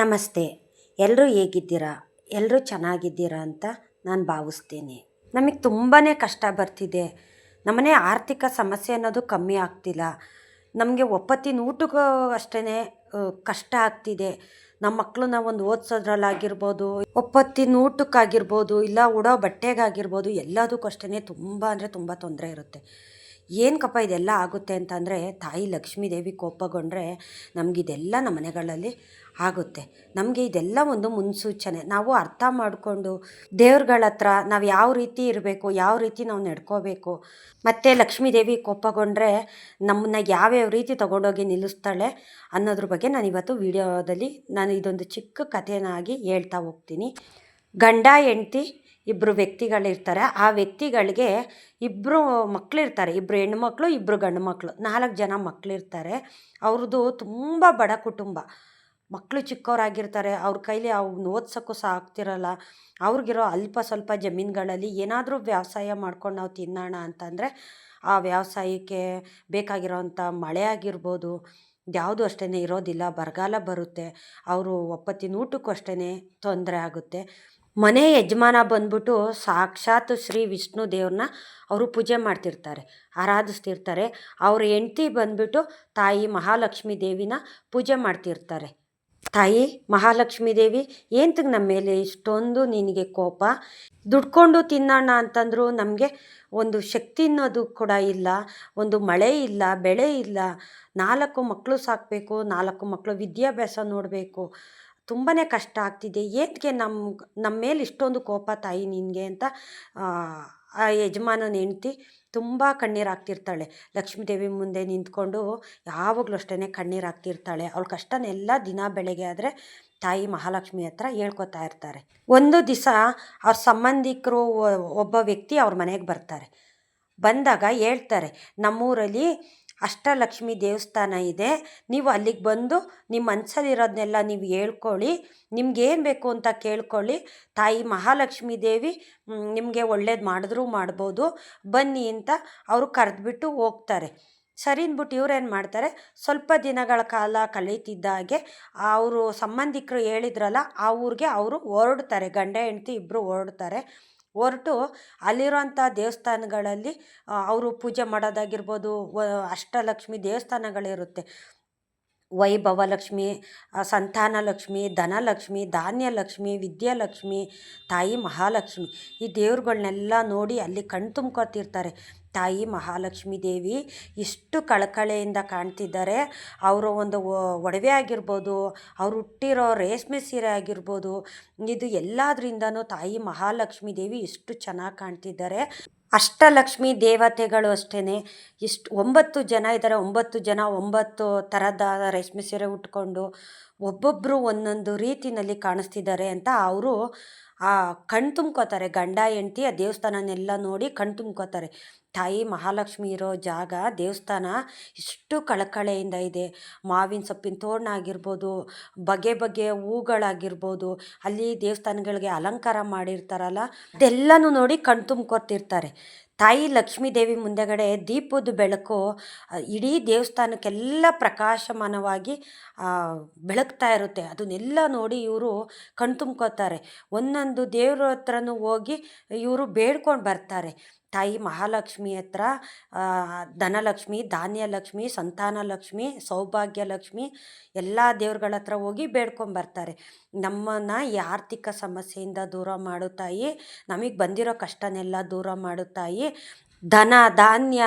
ನಮಸ್ತೆ. ಎಲ್ಲರೂ ಹೇಗಿದ್ದೀರಾ? ಎಲ್ಲರೂ ಚೆನ್ನಾಗಿದ್ದೀರಾ ಅಂತ ನಾನು ಭಾವಿಸ್ತೀನಿ. ನಮಗೆ ತುಂಬಾ ಕಷ್ಟ ಬರ್ತಿದೆ. ನಮ್ಮನೆ ಆರ್ಥಿಕ ಸಮಸ್ಯೆ ಅನ್ನೋದು ಕಮ್ಮಿ ಆಗ್ತಿಲ್ಲ. ನಮಗೆ ಒಪ್ಪತ್ತಿನ ಊಟಕ್ಕೂ ಅಷ್ಟೇ ಕಷ್ಟ ಆಗ್ತಿದೆ. ನಮ್ಮ ಮಕ್ಕಳನ್ನ ಒಂದು ಓದಿಸೋದ್ರಲ್ಲಾಗಿರ್ಬೋದು, ಒಪ್ಪತ್ತಿನ ಊಟಕ್ಕಾಗಿರ್ಬೋದು, ಇಲ್ಲ ಉಡೋ ಬಟ್ಟೆಗಾಗಿರ್ಬೋದು, ಎಲ್ಲದಕ್ಕೂ ಅಷ್ಟೇ ತುಂಬ ಅಂದರೆ ತುಂಬ ತೊಂದರೆ ಇರುತ್ತೆ. ಏನಕ್ಕಪ್ಪ ಇದೆಲ್ಲ ಆಗುತ್ತೆ ಅಂತಂದರೆ ತಾಯಿ ಲಕ್ಷ್ಮೀ ದೇವಿ ಕೋಪಗೊಂಡ್ರೆ ನಮಗಿದೆಲ್ಲ ನಮ್ಮ ಮನೆಗಳಲ್ಲಿ ಆಗುತ್ತೆ. ನಮಗೆ ಇದೆಲ್ಲ ಒಂದು ಮುನ್ಸೂಚನೆ. ನಾವು ಅರ್ಥ ಮಾಡಿಕೊಂಡು ದೇವ್ರಗಳ ಹತ್ರ ನಾವು ಯಾವ ರೀತಿ ಇರಬೇಕು, ಯಾವ ರೀತಿ ನಾವು ನಡ್ಕೋಬೇಕು, ಮತ್ತು ಲಕ್ಷ್ಮೀ ದೇವಿ ಕೋಪಗೊಂಡ್ರೆ ನಮ್ಮನ್ನ ಯಾವ್ಯಾವ ರೀತಿ ತೊಗೊಂಡೋಗಿ ನಿಲ್ಲಿಸ್ತಾಳೆ ಅನ್ನೋದ್ರ ಬಗ್ಗೆ ನಾನು ಇವತ್ತು ವಿಡಿಯೋದಲ್ಲಿ ನಾನು ಇದೊಂದು ಚಿಕ್ಕ ಕಥೆನಾಗಿ ಹೇಳ್ತಾ ಹೋಗ್ತೀನಿ. ಗಂಡ, ಹೆಂಡ್ತಿ ಇಬ್ಬರು ವ್ಯಕ್ತಿಗಳಿರ್ತಾರೆ. ಆ ವ್ಯಕ್ತಿಗಳಿಗೆ ಇಬ್ಬರು ಮಕ್ಕಳಿರ್ತಾರೆ ಇಬ್ಬರು ಹೆಣ್ಮಕ್ಳು ಇಬ್ಬರು ಗಂಡು ಮಕ್ಕಳು ನಾಲ್ಕು ಜನ ಮಕ್ಕಳಿರ್ತಾರೆ ಅವ್ರದ್ದು ತುಂಬ ಬಡ ಕುಟುಂಬ. ಮಕ್ಕಳು ಚಿಕ್ಕವರಾಗಿರ್ತಾರೆ ಅವ್ರ ಕೈಲಿ ಅವ್ನ ಓದ್ಸೋಕ್ಕೂ ಸಹ ಆಗ್ತಿರಲ್ಲ. ಅವ್ರಿಗಿರೋ ಅಲ್ಪ ಸ್ವಲ್ಪ ಜಮೀನುಗಳಲ್ಲಿ ಏನಾದರೂ ವ್ಯವಸಾಯ ಮಾಡ್ಕೊಂಡು ನಾವು ತಿನ್ನೋಣ ಅಂತಂದರೆ ಆ ವ್ಯವಸಾಯಕ್ಕೆ ಬೇಕಾಗಿರೋವಂಥ ಮಳೆ ಆಗಿರ್ಬೋದು, ಯಾವುದು ಅಷ್ಟೇ ಇರೋದಿಲ್ಲ. ಬರಗಾಲ ಬರುತ್ತೆ. ಅವರು ಒಪ್ಪತ್ತಿನ ಊಟಕ್ಕೂ ಅಷ್ಟೇ ತೊಂದರೆ ಆಗುತ್ತೆ. ಮನೆ ಯಜಮಾನ ಬಂದ್ಬಿಟ್ಟು ಸಾಕ್ಷಾತ್ ಶ್ರೀ ವಿಷ್ಣು ದೇವ್ರನ್ನ ಅವರು ಪೂಜೆ ಮಾಡ್ತಿರ್ತಾರೆ, ಆರಾಧಿಸ್ತಿರ್ತಾರೆ. ಅವ್ರ ಹೆಂಡ್ತಿ ಬಂದ್ಬಿಟ್ಟು ತಾಯಿ ಮಹಾಲಕ್ಷ್ಮೀ ದೇವಿನ ಪೂಜೆ ಮಾಡ್ತಿರ್ತಾರೆ. ತಾಯಿ ಮಹಾಲಕ್ಷ್ಮೀ ದೇವಿ ಏಂತಕ್ಕೆ ನಮ್ಮ ಮೇಲೆ ಇಷ್ಟೊಂದು ನಿನಗೆ ಕೋಪ? ದುಡ್ಕೊಂಡು ತಿನ್ನೋಣ ಅಂತಂದರೂ ನಮಗೆ ಒಂದು ಶಕ್ತಿ ಅನ್ನೋದು ಕೂಡ ಇಲ್ಲ, ಒಂದು ಮಳೆ ಇಲ್ಲ, ಬೆಳೆ ಇಲ್ಲ. ನಾಲ್ಕು ಮಕ್ಕಳು ಸಾಕಬೇಕು, ನಾಲ್ಕು ಮಕ್ಕಳು ವಿದ್ಯಾಭ್ಯಾಸ ನೋಡಬೇಕು. ತುಂಬಾ ಕಷ್ಟ ಆಗ್ತಿದೆ. ಏತಕ್ಕೆ ನಮ್ಮ ನಮ್ಮ ಮೇಲೆ ಇಷ್ಟೊಂದು ಕೋಪ ತಾಯಿ ನಿನಗೆ ಅಂತ, ಆ ಯಜಮಾನನ ಹೆಂಡ್ತಿ ತುಂಬ ಕಣ್ಣೀರು ಹಾಕ್ತಿರ್ತಾಳೆ. ಲಕ್ಷ್ಮೀದೇವಿ ಮುಂದೆ ನಿಂತ್ಕೊಂಡು ಯಾವಾಗಲೂ ಅಷ್ಟೇ ಕಣ್ಣೀರು ಹಾಕ್ತಿರ್ತಾಳೆ. ಕಷ್ಟನೆಲ್ಲ ದಿನ ಬೆಳಗ್ಗೆ ಆದರೆ ತಾಯಿ ಮಹಾಲಕ್ಷ್ಮಿ ಹತ್ರ ಹೇಳ್ಕೊತಾ ಇರ್ತಾರೆ. ಒಂದು ದಿವಸ ಅವ್ರ ಸಂಬಂಧಿಕರು ಒಬ್ಬ ವ್ಯಕ್ತಿ ಅವ್ರ ಮನೆಗೆ ಬರ್ತಾರೆ. ಬಂದಾಗ ಹೇಳ್ತಾರೆ, ನಮ್ಮೂರಲ್ಲಿ ಅಷ್ಟಲಕ್ಷ್ಮಿ ದೇವಸ್ಥಾನ ಇದೆ. ನೀವು ಅಲ್ಲಿಗೆ ಬಂದು ನಿಮ್ಮ ಮನಸ್ಸಲ್ಲಿರೋದನ್ನೆಲ್ಲ ನೀವು ಹೇಳ್ಕೊಳ್ಳಿ. ನಿಮ್ಗೇನು ಬೇಕು ಅಂತ ಕೇಳ್ಕೊಳ್ಳಿ. ತಾಯಿ ಮಹಾಲಕ್ಷ್ಮೀ ದೇವಿ ನಿಮಗೆ ಒಳ್ಳೇದು ಮಾಡಿದ್ರೂ ಮಾಡ್ಬೋದು. ಬನ್ನಿ ಅಂತ ಅವರು ಕರೆದ್ಬಿಟ್ಟು ಹೋಗ್ತಾರೆ. ಸರಿ ಅಂದ್ಬಿಟ್ಟು ಇವ್ರೇನು ಮಾಡ್ತಾರೆ? ಸ್ವಲ್ಪ ದಿನಗಳ ಕಾಲ ಕಳೀತಿದ್ದ ಹಾಗೆ ಅವರು ಸಂಬಂಧಿಕರು ಹೇಳಿದ್ರಲ್ಲ, ಆ ಊರಿಗೆ ಅವರು ಹೊರಡ್ತಾರೆ. ಗಂಡ, ಹೆಂಡತಿ ಇಬ್ಬರು ಹೊರಡ್ತಾರೆ. ಹೊರಟು ಅಲ್ಲಿರೋಂಥ ದೇವಸ್ಥಾನಗಳಲ್ಲಿ ಅವರು ಪೂಜೆ ಮಾಡೋದಾಗಿರ್ಬೋದು ಅಷ್ಟಲಕ್ಷ್ಮಿ ದೇವಸ್ಥಾನಗಳಿರುತ್ತೆ. ವೈಭವ ಸಂತಾನಲಕ್ಷ್ಮಿ ಸಂತಾನ ಲಕ್ಷ್ಮಿ ಧನಲಕ್ಷ್ಮಿ, ಧಾನ್ಯಲಕ್ಷ್ಮಿ, ವಿದ್ಯಾಲಕ್ಷ್ಮಿ, ತಾಯಿ ಮಹಾಲಕ್ಷ್ಮಿ. ಈ ದೇವ್ರುಗಳ್ನೆಲ್ಲ ನೋಡಿ ಅಲ್ಲಿ ಕಣ್ಣು ತುಂಬ್ಕೊತಿರ್ತಾರೆ ತಾಯಿ ಮಹಾಲಕ್ಷ್ಮೀ ದೇವಿ ಇಷ್ಟು ಕಳಕಳೆಯಿಂದ ಕಾಣ್ತಿದ್ದಾರೆ. ಅವರ ಒಂದು ಒಡವೆ ಆಗಿರ್ಬೋದು, ಅವ್ರು ಹುಟ್ಟಿರೋ ರೇಷ್ಮೆ ಸೀರೆ ಆಗಿರ್ಬೋದು, ಇದು ಎಲ್ಲದರಿಂದನೂ ತಾಯಿ ಮಹಾಲಕ್ಷ್ಮೀ ದೇವಿ ಇಷ್ಟು ಚೆನ್ನಾಗಿ ಕಾಣ್ತಿದ್ದಾರೆ. ಅಷ್ಟಲಕ್ಷ್ಮಿ ದೇವತೆಗಳು ಅಷ್ಟೇ ಇಷ್ಟು ಒಂಬತ್ತು ಜನ ಇದ್ದಾರೆ ಒಂಬತ್ತು ಜನ ಒಂಬತ್ತು ಥರದ ರೇಷ್ಮೆ ಸೀರೆ ಉಟ್ಕೊಂಡು ಒಬ್ಬೊಬ್ಬರು ಒಂದೊಂದು ರೀತಿಯಲ್ಲಿ ಕಾಣಿಸ್ತಿದ್ದಾರೆ ಅಂತ ಅವರು ಆ ಕಣ್ ತುಂಬ್ಕೋತಾರೆ. ಗಂಡ, ಹೆಂಡ್ತಿ ಆ ದೇವಸ್ಥಾನನೆಲ್ಲ ನೋಡಿ ಕಣ್ ತುಂಬ್ಕೋತಾರೆ. ತಾಯಿ ಮಹಾಲಕ್ಷ್ಮಿ ಇರೋ ಜಾಗ, ದೇವಸ್ಥಾನ ಇಷ್ಟು ಕಳಕಳೆಯಿಂದ ಇದೆ. ಮಾವಿನ ಸೊಪ್ಪಿನ ತೋರಣ ಆಗಿರ್ಬೋದು, ಬಗೆ ಬಗೆಯ ಹೂಗಳಾಗಿರ್ಬೋದು, ಅಲ್ಲಿ ದೇವಸ್ಥಾನಗಳಿಗೆ ಅಲಂಕಾರ ಮಾಡಿರ್ತಾರಲ್ಲ, ಅದೆಲ್ಲನೂ ನೋಡಿ ಕಣ್ ತುಂಬ್ಕೊತಿರ್ತಾರೆ. ತಾಯಿ ಲಕ್ಷ್ಮೀ ದೇವಿ ಮುಂದೆಗಡೆ ದೀಪದ ಬೆಳಕು ಇಡೀ ದೇವಸ್ಥಾನಕ್ಕೆಲ್ಲ ಪ್ರಕಾಶಮಾನವಾಗಿ ಬೆಳಗ್ತಾ ಇರುತ್ತೆ. ಅದನ್ನೆಲ್ಲ ನೋಡಿ ಇವರು ಕಣ್ತುಂಬ್ಕೋತಾರೆ ಒಂದೊಂದು ದೇವ್ರ ಹತ್ರನೂ ಹೋಗಿ ಇವರು ಬೇಡ್ಕೊಂಡು ಬರ್ತಾರೆ. ತಾಯಿ ಮಹಾಲಕ್ಷ್ಮಿ ಹತ್ರ ಧನಲಕ್ಷ್ಮಿ, ಧಾನ್ಯಲಕ್ಷ್ಮಿ, ಸಂತಾನಲಕ್ಷ್ಮಿ, ಸೌಭಾಗ್ಯಲಕ್ಷ್ಮಿ ಎಲ್ಲ ದೇವ್ರುಗಳ ಹತ್ರ ಹೋಗಿ ಬೇಡ್ಕೊಂಬರ್ತಾರೆ ನಮ್ಮನ್ನು ಈ ಆರ್ಥಿಕ ಸಮಸ್ಯೆಯಿಂದ ದೂರ ಮಾಡು ತಾಯಿ. ನಮಗೆ ಬಂದಿರೋ ಕಷ್ಟನೆಲ್ಲ ದೂರ ಮಾಡು ತಾಯಿ. ಧನ, ಧಾನ್ಯ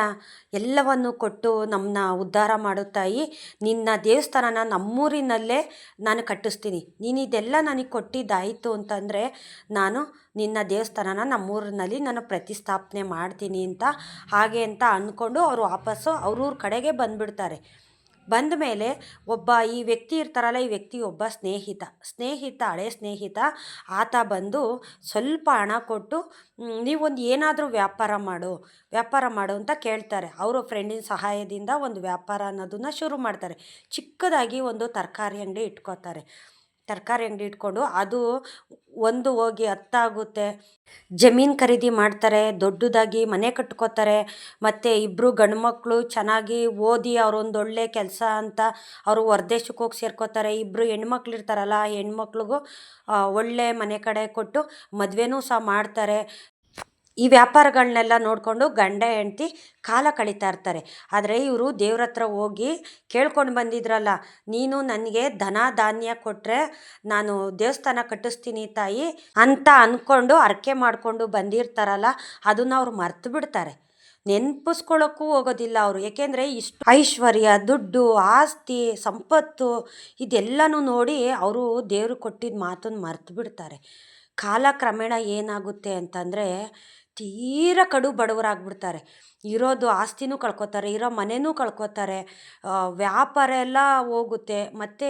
ಎಲ್ಲವನ್ನು ಕೊಟ್ಟು ನಮ್ಮನ್ನ ಉದ್ಧಾರ ಮಾಡುತ್ತಾಯಿ ತಾಯಿ. ನಿನ್ನ ದೇವಸ್ಥಾನನ ನಮ್ಮೂರಿನಲ್ಲೇ ನಾನು ಕಟ್ಟಿಸ್ತೀನಿ. ನೀನು ಇದೆಲ್ಲ ನನಗೆ ಕೊಟ್ಟಿದ್ದಾಯಿತು ಅಂತಂದರೆ ನಾನು ನಿನ್ನ ದೇವಸ್ಥಾನನ ನಮ್ಮೂರಿನಲ್ಲಿ ನಾನು ಪ್ರತಿಸ್ಥಾಪನೆ ಮಾಡ್ತೀನಿ ಅಂತ ಹಾಗೆ ಅಂತ ಅಂದ್ಕೊಂಡು ಅವರು ವಾಪಸ್ಸು ಅವ್ರೂರ ಕಡೆಗೆ ಬಂದುಬಿಡ್ತಾರೆ. ಬಂದ ಮೇಲೆ ಒಬ್ಬ ಈ ವ್ಯಕ್ತಿ ಇರ್ತಾರಲ್ಲ, ಈ ವ್ಯಕ್ತಿ ಒಬ್ಬ ಸ್ನೇಹಿತ. ಸ್ನೇಹಿತ, ಹಳೆ ಸ್ನೇಹಿತ. ಆತ ಬಂದು ಸ್ವಲ್ಪ ಹಣ ಕೊಟ್ಟು ನೀವೊಂದು ಏನಾದರೂ ವ್ಯಾಪಾರ ಮಾಡು ವ್ಯಾಪಾರ ಮಾಡು ಅಂತ ಕೇಳ್ತಾರೆ. ಅವರು ಫ್ರೆಂಡಿನ ಸಹಾಯದಿಂದ ಒಂದು ವ್ಯಾಪಾರ ಅನ್ನೋದನ್ನು ಶುರು ಮಾಡ್ತಾರೆ. ಚಿಕ್ಕದಾಗಿ ಒಂದು ತರಕಾರಿ ಅಂಗಡಿ ಇಟ್ಕೋತಾರೆ. ತರಕಾರಿ ಅಂಗಡಿ ಇಟ್ಕೊಂಡು ಅದು ಒಂದು ಹೋಗಿ ಹತ್ತಾಗುತ್ತೆ. ಜಮೀನು ಖರೀದಿ ಮಾಡ್ತಾರೆ, ದೊಡ್ಡದಾಗಿ ಮನೆ ಕಟ್ಕೋತಾರೆ, ಮತ್ತು ಇಬ್ಬರು ಗಂಡು ಮಕ್ಕಳು ಚೆನ್ನಾಗಿ ಓದಿ ಅವ್ರೊಂದು ಒಳ್ಳೆ ಕೆಲಸ ಅಂತ ಅವರು ಹೊರದೇಶಕ್ಕೆ ಹೋಗಿ ಸೇರ್ಕೋತಾರೆ. ಇಬ್ಬರು ಹೆಣ್ಮಕ್ಳು ಇರ್ತಾರಲ್ಲ ಹೆಣ್ಮಕ್ಳಿಗೂ ಒಳ್ಳೆ ಮನೆ ಕಡೆ ಕೊಟ್ಟು ಮದುವೆನೂ ಸಹ ಮಾಡ್ತಾರೆ. ಈ ವ್ಯಾಪಾರಗಳನ್ನೆಲ್ಲ ನೋಡಿಕೊಂಡು ಗಂಡ, ಹೆಂಡ್ತಿ ಕಾಲ ಕಳೀತಾ ಇರ್ತಾರೆ. ಆದರೆ ಇವರು ದೇವ್ರ ಹತ್ರ ಹೋಗಿ ಕೇಳ್ಕೊಂಡು ಬಂದಿದ್ರಲ್ಲ, ನೀನು ನನಗೆ ಧನ, ಧಾನ್ಯ ಕೊಟ್ಟರೆ ನಾನು ದೇವಸ್ಥಾನ ಕಟ್ಟಿಸ್ತೀನಿ ತಾಯಿ ಅಂತ ಅಂದ್ಕೊಂಡು ಹರಕೆ ಮಾಡಿಕೊಂಡು ಬಂದಿರ್ತಾರಲ್ಲ, ಅದನ್ನ ಅವ್ರು ಮರ್ತು ಬಿಡ್ತಾರೆ. ನೆನಪಿಸ್ಕೊಳ್ಳೋಕ್ಕೂ ಹೋಗೋದಿಲ್ಲ ಅವರು. ಏಕೆಂದರೆ ಇಷ್ಟು ಐಶ್ವರ್ಯ, ದುಡ್ಡು, ಆಸ್ತಿ, ಸಂಪತ್ತು ಇದೆಲ್ಲನೂ ನೋಡಿ ಅವರು ದೇವರು ಕೊಟ್ಟಿದ್ದ ಮಾತನ್ನು ಮರ್ತು ಬಿಡ್ತಾರೆ. ಕಾಲಕ್ರಮೇಣ ಏನಾಗುತ್ತೆ ಅಂತಂದರೆ ತೀರ ಕಡು ಬಡವರಾಗ್ಬಿಡ್ತಾರೆ. ಇರೋದು ಆಸ್ತಿನೂ ಕಳ್ಕೊತಾರೆ, ಇರೋ ಮನೆನೂ ಕಳ್ಕೊತಾರೆ ವ್ಯಾಪಾರ ಎಲ್ಲ ಹೋಗುತ್ತೆ. ಮತ್ತು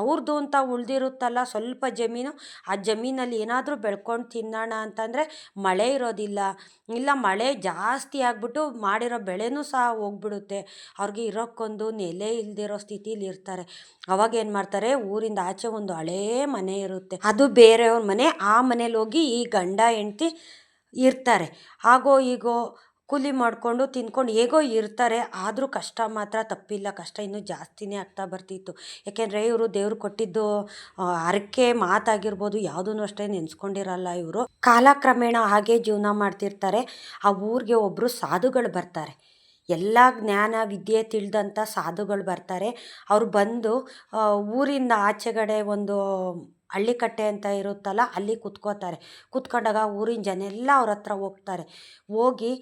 ಅವ್ರದ್ದು ಅಂತ ಉಳಿದಿರುತ್ತಲ್ಲ ಸ್ವಲ್ಪ ಜಮೀನು, ಆ ಜಮೀನಲ್ಲಿ ಏನಾದರೂ ಬೆಳ್ಕೊಂಡು ತಿನ್ನೋಣ ಅಂತಂದರೆ ಮಳೆ ಇರೋದಿಲ್ಲ. ಇಲ್ಲ ಮಳೆ ಜಾಸ್ತಿ ಆಗಿಬಿಟ್ಟು ಮಾಡಿರೋ ಬೆಳೆನೂ ಸಹ ಹೋಗ್ಬಿಡುತ್ತೆ. ಅವ್ರಿಗೆ ಇರೋಕ್ಕೊಂದು ನೆಲೆ ಇಲ್ದಿರೋ ಸ್ಥಿತಿಲಿ ಇರ್ತಾರೆ. ಅವಾಗ ಏನು ಮಾಡ್ತಾರೆ? ಊರಿಂದ ಆಚೆ ಒಂದು ಹಳೇ ಮನೆ ಇರುತ್ತೆ. ಅದು ಬೇರೆಯವ್ರ ಮನೆ. ಆ ಮನೇಲಿ ಹೋಗಿ ಈ ಗಂಡ, ಹೆಂಡ್ತಿ ಇರ್ತಾರೆ. ಹಾಗೋ ಈಗೋ ಕೂಲಿ ಮಾಡಿಕೊಂಡು ತಿಂದ್ಕೊಂಡು ಹೇಗೋ ಇರ್ತಾರೆ, ಆದರೂ ಕಷ್ಟ ಮಾತ್ರ, ತಪ್ಪಿಲ್ಲ. ಕಷ್ಟ ಇನ್ನೂ ಜಾಸ್ತಿನೇ ಆಗ್ತಾ ಬರ್ತಿತ್ತು. ಯಾಕೆಂದರೆ ಇವರು ದೇವ್ರು ಕೊಟ್ಟಿದ್ದು ಹರಕೆ ಮಾತಾಗಿರ್ಬೋದು ಯಾವುದೂ ಅಷ್ಟೇ ನೆನೆಸ್ಕೊಂಡಿರಲ್ಲ ಇವರು. ಕಾಲಕ್ರಮೇಣ ಹಾಗೆ ಜೀವನ ಮಾಡ್ತಿರ್ತಾರೆ. ಆ ಊರಿಗೆ ಒಬ್ಬರು ಸಾಧುಗಳು ಬರ್ತಾರೆ. ಎಲ್ಲ ಜ್ಞಾನ, ವಿದ್ಯೆ ತಿಳಿದಂಥ ಸಾಧುಗಳು ಬರ್ತಾರೆ. ಅವರು ಬಂದು ಊರಿಂದ ಆಚೆಗಡೆ ಒಂದು ಹಳ್ಳಿಕಟ್ಟೆ ಅಂತ ಇರುತ್ತಲ್ಲ, ಅಲ್ಲಿ ಕುತ್ಕೋತಾರೆ. ಕುತ್ಕೊಂಡಾಗ ಊರಿನ ಜನ ಎಲ್ಲ ಅವ್ರ ಹತ್ರ ಹೋಗ್ತಾರೆ. ಹೋಗಿ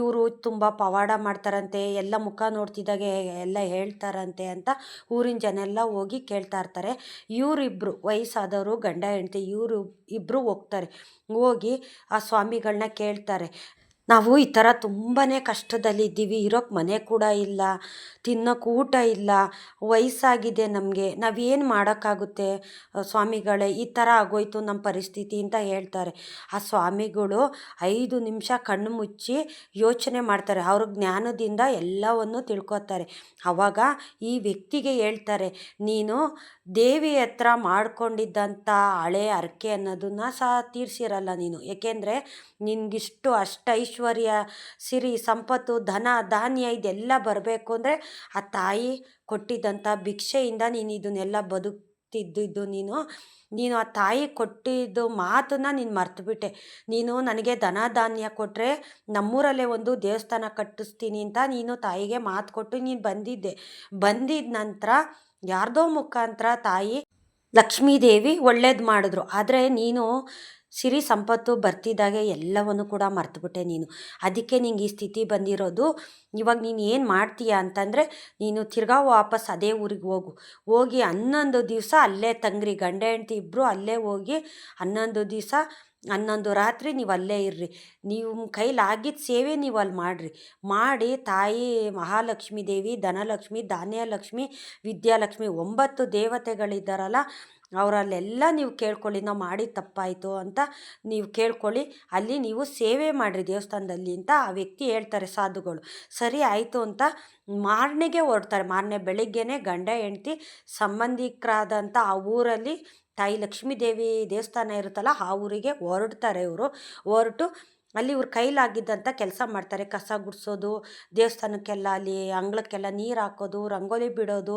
ಇವರು ತುಂಬ ಪವಾಡ ಮಾಡ್ತಾರಂತೆ, ಎಲ್ಲ ಮುಖ ನೋಡ್ತಿದ್ದಾಗೆ, ಎಲ್ಲ ಹೇಳ್ತಾರಂತೆ ಅಂತ ಊರಿನ ಜನ ಎಲ್ಲ ಹೋಗಿ ಕೇಳ್ತಾ ಇರ್ತಾರೆ. ಇವರಿಬ್ಬರು ವಯಸ್ಸಾದವರು ಗಂಡ, ಹೆಂಡತಿ, ಇವರು ಇಬ್ಬರು ಹೋಗ್ತಾರೆ. ಹೋಗಿ ಆ ಸ್ವಾಮಿಗಳನ್ನ ಕೇಳ್ತಾರೆ. ನಾವು ಈ ಥರ ತುಂಬಾ ಕಷ್ಟದಲ್ಲಿದ್ದೀವಿ ಇರೋಕ್ಕೆ ಮನೆ ಕೂಡ ಇಲ್ಲ, ತಿನ್ನೋಕೆ ಊಟ ಇಲ್ಲ, ವಯಸ್ಸಾಗಿದೆ ನಮಗೆ, ನಾವೇನು ಮಾಡೋಕ್ಕಾಗುತ್ತೆ? ಸ್ವಾಮಿಗಳೇ, ಈ ಥರ ಆಗೋಯ್ತು ನಮ್ಮ ಪರಿಸ್ಥಿತಿ ಅಂತ ಹೇಳ್ತಾರೆ. ಆ ಸ್ವಾಮಿಗಳು ಐದು ನಿಮಿಷ ಕಣ್ಣು ಮುಚ್ಚಿ ಯೋಚನೆ ಮಾಡ್ತಾರೆ, ಅವ್ರ ಜ್ಞಾನದಿಂದ ಎಲ್ಲವನ್ನು ತಿಳ್ಕೊತಾರೆ. ಆವಾಗ ಈ ವ್ಯಕ್ತಿಗೆ ಹೇಳ್ತಾರೆ, ನೀನು ದೇವಿ ಹತ್ರ ಮಾಡ್ಕೊಂಡಿದ್ದಂಥ ಹಳೆ ಹರಕೆ ಅನ್ನೋದನ್ನು ಸಹ ತೀರಿಸಿರಲ್ಲ ನೀನು. ಏಕೆಂದರೆ ನಿನಗಿಷ್ಟು ಅಷ್ಟು ಐಶ್ವರ್ಯ ಸಿರಿ, ಸಂಪತ್ತು, ಧನ, ಧಾನ್ಯ ಇದೆಲ್ಲ ಬರಬೇಕು ಅಂದರೆ ಆ ತಾಯಿ ಕೊಟ್ಟಿದ್ದಂಥ ಭಿಕ್ಷೆಯಿಂದ ನೀನು ಇದನ್ನೆಲ್ಲ ಬದುಕ್ತಿದ್ದಿದ್ದು ನೀನು. ನೀನು ಆ ತಾಯಿ ಕೊಟ್ಟಿದ್ದು ಮಾತನ್ನು ನೀನು ಮರ್ತುಬಿಟ್ಟೆ. ನೀನು ನನಗೆ ಧನ, ಧಾನ್ಯ ಕೊಟ್ಟರೆ ನಮ್ಮೂರಲ್ಲೇ ಒಂದು ದೇವಸ್ಥಾನ ಕಟ್ಟಿಸ್ತೀನಿ ಅಂತ ನೀನು ತಾಯಿಗೆ ಮಾತು ಕೊಟ್ಟು ನೀನು ಬಂದಿದ್ದೆ. ಬಂದಿದ್ದ ನಂತರ ಯಾರ್ದೋ ಮುಖಾಂತರ ತಾಯಿ ಲಕ್ಷ್ಮೀದೇವಿ ಒಳ್ಳೇದು ಮಾಡಿದ್ರು. ಆದರೆ ನೀನು ಸಿರಿ ಸಂಪತ್ತು ಬರ್ತಿದ್ದಾಗೆ ಎಲ್ಲವನ್ನು ಕೂಡ ಮರ್ತುಬಿಟ್ಟೆ ನೀನು. ಅದಕ್ಕೆ ನಿಂಗೆ ಈ ಸ್ಥಿತಿ ಬಂದಿರೋದು. ಇವಾಗ ನೀನು ಏನು ಮಾಡ್ತೀಯ ಅಂತಂದರೆ ನೀನು ತಿರ್ಗಾ ವಾಪಸ್ ಅದೇ ಊರಿಗೆ ಹೋಗು. ಹೋಗಿ ಹನ್ನೊಂದು ದಿವಸ ಅಲ್ಲೇ ತಂಗ್ರಿ, ಗಂಡ, ಹೆಂಡ್ತಿ ಇಬ್ಬರು ಅಲ್ಲೇ ಹೋಗಿ ಹನ್ನೊಂದು ದಿವಸ ಹನ್ನೊಂದು ರಾತ್ರಿ ನೀವು ಅಲ್ಲೇ ಇರ್ರಿ. ನೀವು ಕೈಲಾಗಿದ್ದ ಸೇವೆ ನೀವು ಅಲ್ಲಿ ಮಾಡಿರಿ. ಮಾಡಿ ತಾಯಿ ಮಹಾಲಕ್ಷ್ಮೀ ದೇವಿ, ಧನಲಕ್ಷ್ಮಿ, ಧಾನ್ಯಲಕ್ಷ್ಮಿ, ವಿದ್ಯಾಲಕ್ಷ್ಮಿ, ಒಂಬತ್ತು ದೇವತೆಗಳಿದ್ದಾರಲ್ಲ ಅವರಲ್ಲೆಲ್ಲ ನೀವು ಕೇಳ್ಕೊಳ್ಳಿ ನಾವು ಮಾಡಿದ ತಪ್ಪಾಯಿತು ಅಂತ ನೀವು ಕೇಳ್ಕೊಳ್ಳಿ. ಅಲ್ಲಿ ನೀವು ಸೇವೆ ಮಾಡಿರಿ ದೇವಸ್ಥಾನದಲ್ಲಿ ಅಂತ ಆ ವ್ಯಕ್ತಿ ಹೇಳ್ತಾರೆ ಸಾಧುಗಳು. ಸರಿ, ಆಯಿತು ಅಂತ ಮಾರನೆಗೆ ಹೊರಡ್ತಾರೆ. ಮಾರನೇ ಬೆಳಿಗ್ಗೆನೇ ಗಂಡ, ಹೆಂಡತಿ ಸಂಬಂಧಿಕರಾದಂಥ ಆ ಊರಲ್ಲಿ ತಾಯಿ ಲಕ್ಷ್ಮೀ ದೇವಿ ದೇವಸ್ಥಾನ ಇರುತ್ತಲ್ಲ, ಆ ಊರಿಗೆ ಹೊರಡ್ತಾರೆ ಇವರು. ಹೊರಟು ಅಲ್ಲಿ ಇವ್ರ ಕೈಲಾಗಿದ್ದಂಥ ಕೆಲಸ ಮಾಡ್ತಾರೆ. ಕಸ ಗುಡಿಸೋದು, ದೇವಸ್ಥಾನಕ್ಕೆಲ್ಲ ಅಲ್ಲಿ ಅಂಗಳಕ್ಕೆಲ್ಲ ನೀರು ಹಾಕೋದು, ರಂಗೋಲಿ ಬಿಡೋದು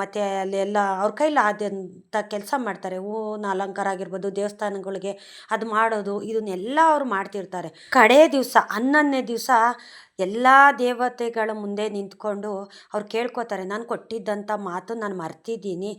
ಮತ್ತು ಅಲ್ಲಿ ಎಲ್ಲ ಅವ್ರ ಕೈಲಾದಂಥ ಕೆಲಸ ಮಾಡ್ತಾರೆ. ಹೂವಿನ ಅಲಂಕಾರ ಆಗಿರ್ಬೋದು, ದೇವಸ್ಥಾನಗಳಿಗೆ ಅದು ಮಾಡೋದು, ಇದನ್ನೆಲ್ಲ ಅವ್ರು ಮಾಡ್ತಿರ್ತಾರೆ. ಕಡೇ ದಿವಸ, ಹನ್ನೊಂದನೇ ದಿವಸ ಎಲ್ಲ ದೇವತೆಗಳ ಮುಂದೆ ನಿಂತ್ಕೊಂಡು ಅವ್ರು ಕೇಳ್ಕೊತಾರೆ, ನಾನು ಕೊಟ್ಟಿದ್ದಂಥ ಮಾತು ನಾನು ಮರ್ತಿದ್ದೀನಿ.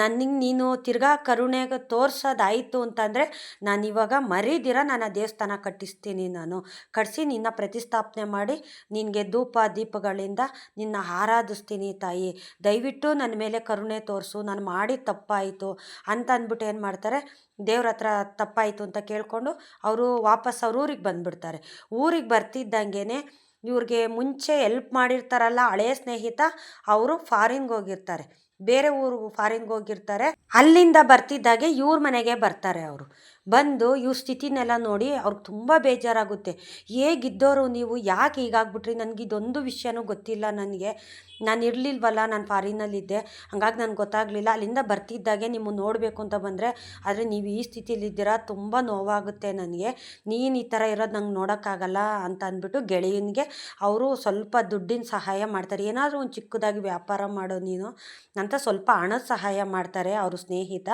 ನನಗೆ ನೀನು ತಿರ್ಗಾ ಕರುಣೆಗೆ ತೋರ್ಸೋದಾಯಿತು ಅಂತಂದರೆ ನಾನು ಇವಾಗ ಮರಿದಿರ, ನಾನು ಆ ದೇವಸ್ಥಾನ ಕಟ್ಟಿಸ್ತೀನಿ ನಾನು. ಕಟ್ಟಿಸಿ ನಿನ್ನ ಪ್ರತಿಷ್ಠಾಪನೆ ಮಾಡಿ, ನಿನಗೆ ಧೂಪ ದೀಪಗಳಿಂದ ನಿನ್ನ ಆರಾಧಿಸ್ತೀನಿ ತಾಯಿ. ದಯವಿಟ್ಟು ನನ್ನ ಮೇಲೆ ಕರುಣೆ ತೋರಿಸು, ನಾನು ಮಾಡಿ ತಪ್ಪಾಯಿತು. ಅಂತ ಅಂದ್ಬಿಟ್ಟು ಏನು ಮಾಡ್ತಾರೆ, ದೇವ್ರ ಹತ್ರ ತಪ್ಪಾಯಿತು ಅಂತ ಕೇಳಿಕೊಂಡು ಅವರು ವಾಪಸ್ ಅವ್ರ ಊರಿಗೆ ಬಂದುಬಿಡ್ತಾರೆ. ಊರಿಗೆ ಬರ್ತಿದ್ದಂಗೆ ಇವ್ರಿಗೆ ಮುಂಚೆ ಎಲ್ಪ್ ಮಾಡಿರ್ತಾರಲ್ಲ ಹಳೆಯ ಸ್ನೇಹಿತ ಅವರು ಫಾರಿನ್ಗೆ ಹೋಗಿರ್ತಾರೆ. ಬೇರೆ ಊರು ಫಾರಿನ್ಗೆ ಹೋಗಿರ್ತಾರೆ. ಅಲ್ಲಿಂದ ಬರ್ತಿದ್ದಾಗೆ ಇವ್ರ ಮನೆಗೆ ಬರ್ತಾರೆ ಅವರು. ಬಂದು ಇವ್ರ ಸ್ಥಿತಿನೆಲ್ಲ ನೋಡಿ ಅವ್ರಿಗೆ ತುಂಬ ಬೇಜಾರಾಗುತ್ತೆ. ಹೇಗಿದ್ದವರು ನೀವು? ಯಾಕೆ ಹೀಗಾಗ್ಬಿಟ್ರಿ? ನನಗೆ ಇದೊಂದು ವಿಷಯನೂ ಗೊತ್ತಿಲ್ಲ ನನಗೆ. ನಾನು ಇರಲಿಲ್ವಲ್ಲ, ನಾನು ಫಾರಿನಲ್ಲಿದ್ದೆ ಹಂಗಾಗಿ ನನಗೆ ಗೊತ್ತಾಗಲಿಲ್ಲ. ಅಲ್ಲಿಂದ ಬರ್ತಿದ್ದಾಗೆ ನಿಮ್ಮ ನೋಡಬೇಕು ಅಂತ ಬಂದರೆ, ಆದರೆ ನೀವು ಈ ಸ್ಥಿತಿಲಿದ್ದೀರಾ ತುಂಬ ನೋವಾಗುತ್ತೆ ನನಗೆ. ನೀನು ಈ ಥರ ಇರೋದು ನಂಗೆ ನೋಡೋಕ್ಕಾಗಲ್ಲ ಅಂತ ಅಂದ್ಬಿಟ್ಟು ಗೆಳೆಯನಿಗೆ, ಅವರು ಸ್ವಲ್ಪ ದುಡ್ಡಿನ ಸಹಾಯ ಮಾಡ್ತಾರೆ. ಏನಾದರೂ ಒಂದು ಚಿಕ್ಕದಾಗಿ ವ್ಯಾಪಾರ ಮಾಡೋ ನೀನು ಅಂತ ಸ್ವಲ್ಪ ಹಣದ ಸಹಾಯ ಮಾಡ್ತಾರೆ ಅವರು ಸ್ನೇಹಿತ.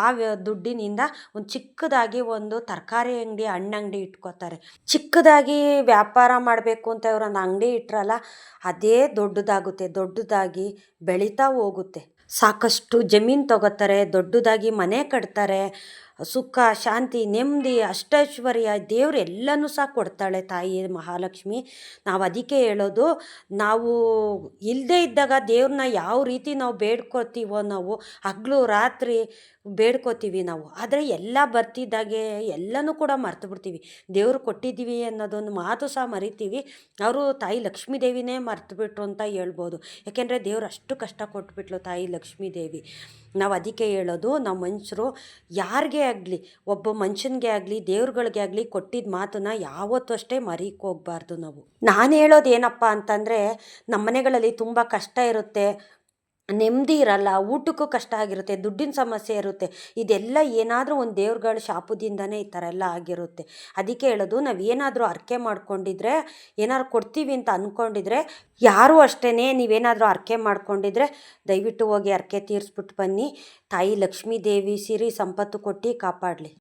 ಆ ದುಡ್ಡಿನಿಂದ ಒಂದು ಚಿಕ್ಕದಾಗಿ ಒಂದು ತರಕಾರಿ ಅಂಗಡಿ ಹಣ್ಣಂಗಡಿ ಇಟ್ಕೋತಾರೆ. ಚಿಕ್ಕದಾಗಿ ವ್ಯಾಪಾರ ಮಾಡಬೇಕು ಅಂತ ಇವ್ರೊಂದು ಅಂಗಡಿ ಇಟ್ರಲ್ಲ, ಅದೇ ದೊಡ್ಡದಾಗುತ್ತೆ, ದೊಡ್ಡದಾಗಿ ಬೆಳೀತಾ ಹೋಗುತ್ತೆ. ಸಾಕಷ್ಟು ಜಮೀನು ತಗೋತಾರೆ, ದೊಡ್ಡದಾಗಿ ಮನೆ ಕಟ್ತಾರೆ. ಸುಖ, ಶಾಂತಿ, ನೆಮ್ಮದಿ, ಅಷ್ಟೈಶ್ವರ್ಯ, ದೇವ್ರು ಎಲ್ಲನೂ ಸಹ ಕೊಡ್ತಾಳೆ ತಾಯಿ ಮಹಾಲಕ್ಷ್ಮಿ. ನಾವು ಅದಕ್ಕೆ ಹೇಳೋದು, ನಾವು ಇಲ್ಲದೇ ಇದ್ದಾಗ ದೇವ್ರನ್ನ ಯಾವ ರೀತಿ ನಾವು ಬೇಡ್ಕೋತೀವೋ ನಾವು, ಹಗ್ಲು, ರಾತ್ರಿ ಬೇಡ್ಕೋತೀವಿ ನಾವು. ಆದರೆ ಎಲ್ಲ ಬರ್ತಿದ್ದಾಗೆ ಎಲ್ಲನೂ ಕೂಡ ಮರ್ತು ಬಿಡ್ತೀವಿ. ದೇವರು ಕೊಟ್ಟಿದ್ದೀವಿ ಅನ್ನೋದೊಂದು ಮಾತು ಸಹ ಮರಿತೀವಿ. ಅವರು ತಾಯಿ ಲಕ್ಷ್ಮೀ ದೇವಿನೇ ಮರ್ತುಬಿಟ್ರು ಅಂತ ಹೇಳ್ಬೋದು. ಯಾಕೆಂದರೆ ದೇವರು ಅಷ್ಟು ಕಷ್ಟ ಕೊಟ್ಬಿಟ್ಲು ತಾಯಿ ಲಕ್ಷ್ಮೀ ದೇವಿ. ನಾವು ಅದಕ್ಕೆ ಹೇಳೋದು, ನಾವು ಮನುಷ್ಯರು ಯಾರಿಗೆ ಆಗಲಿ, ಒಬ್ಬ ಮನುಷ್ಯನಿಗೆ ಆಗಲಿ, ದೇವ್ರುಗಳಿಗೆ ಆಗಲಿ ಕೊಟ್ಟಿದ್ದ ಮಾತನ್ನ ಯಾವತ್ತೂ ಅಷ್ಟೇ ಮರೀಕ್ ಹೋಗ್ಬಾರ್ದು ನಾವು. ನಾನು ಹೇಳೋದು ಏನಪ್ಪ ಅಂತಂದರೆ ನಮ್ಮ ಮನೆಗಳಲ್ಲಿ ತುಂಬ ಕಷ್ಟ ಇರುತ್ತೆ. ನೆಮ್ಮದಿ ಇರಲ್ಲ, ಊಟಕ್ಕೂ ಕಷ್ಟ ಆಗಿರುತ್ತೆ, ದುಡ್ಡಿನ ಸಮಸ್ಯೆ ಇರುತ್ತೆ, ಇದೆಲ್ಲ ಏನಾದರೂ ಒಂದು ದೇವ್ರುಗಳ ಶಾಪದಿಂದನೇ ಈ ಥರ ಎಲ್ಲ ಆಗಿರುತ್ತೆ. ಅದಕ್ಕೆ ಹೇಳೋದು, ನಾವು ಏನಾದರೂ ಅರ್ಕೆ ಮಾಡ್ಕೊಂಡಿದ್ರೆ, ಏನಾದ್ರು ಕೊಡ್ತೀವಿ ಅಂತ ಅಂದ್ಕೊಂಡಿದ್ರೆ ಯಾರೂ ಅಷ್ಟೇ ನೀವೇನಾದರೂ ಅರ್ಕೆ ಮಾಡ್ಕೊಂಡಿದ್ರೆ, ದಯವಿಟ್ಟು ಹೋಗಿ ಅರ್ಕೆ ತೀರಿಸ್ಬಿಟ್ಟು ಬನ್ನಿ. ತಾಯಿ ಲಕ್ಷ್ಮೀ ದೇವಿ ಸಿರಿ ಸಂಪತ್ತು ಕೊಟ್ಟು ಕಾಪಾಡಲಿ.